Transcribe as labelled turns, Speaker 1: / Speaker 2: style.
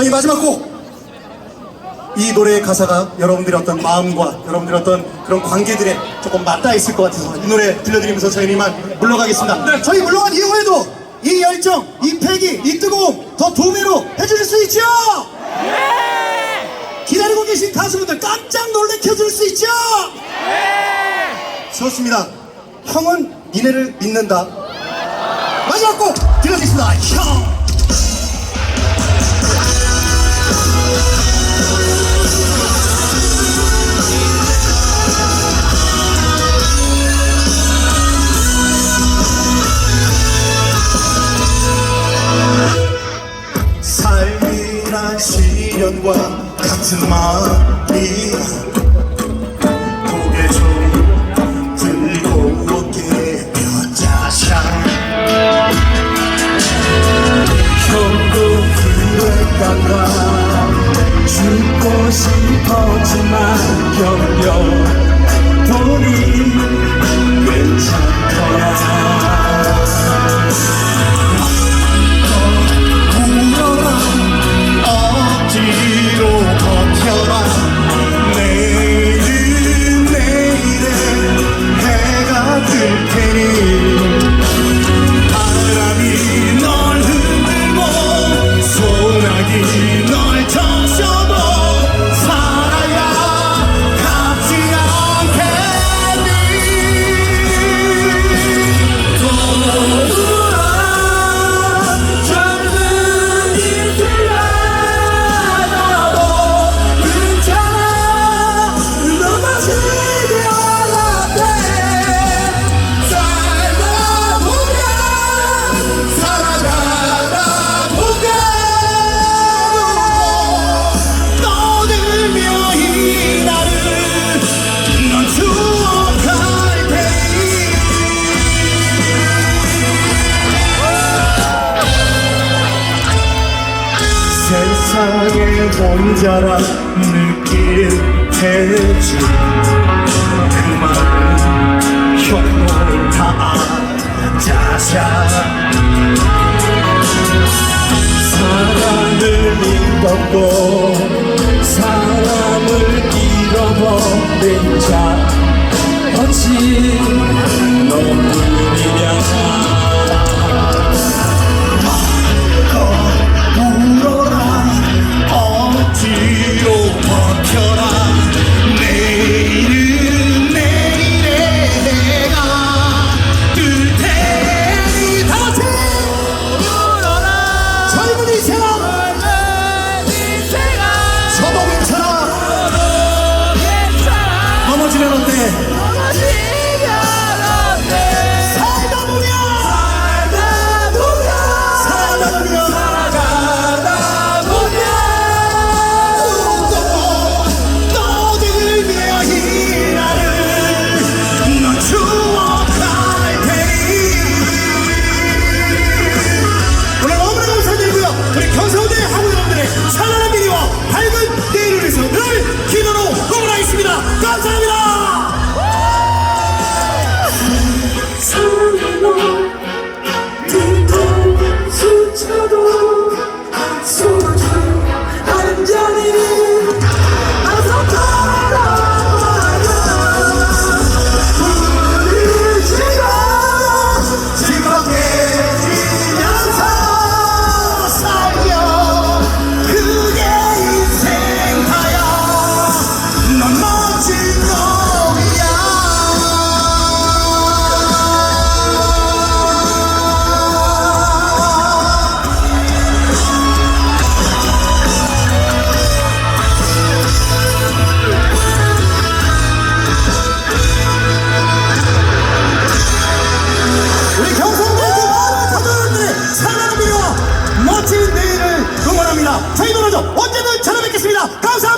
Speaker 1: 저희 마지막 곡. 이 노래의 가사가 여러분들의 어떤 마음과 여러분들의 어떤 그런 관계들에 조금 맞닿아 있을 것 같아서 이 노래 들려드리면서 저희는 이만 물러가겠습니다. 저희 물러간 이후에도 이 열정, 이 패기, 이 뜨거움 더 두 배로 해주실 수 있죠? 기다리고 계신 가수분들 깜짝 놀래켜줄 수 있죠? 좋습니다. 형은 니네를 믿는다. 마지막 곡 들려드리겠습니다. 형! 시련과 같은 말이야. 고개 좀
Speaker 2: 죽고 싶었지만 경력 돈이 괜찮더
Speaker 1: 세상에 혼자라 느낄 테지 그만 형을 다 자샤
Speaker 2: 사랑을 믿었고 사람을 잃어버린 자. 어찌 너뿐
Speaker 1: 기도로 응원하겠습니다. 감사합니다 Causa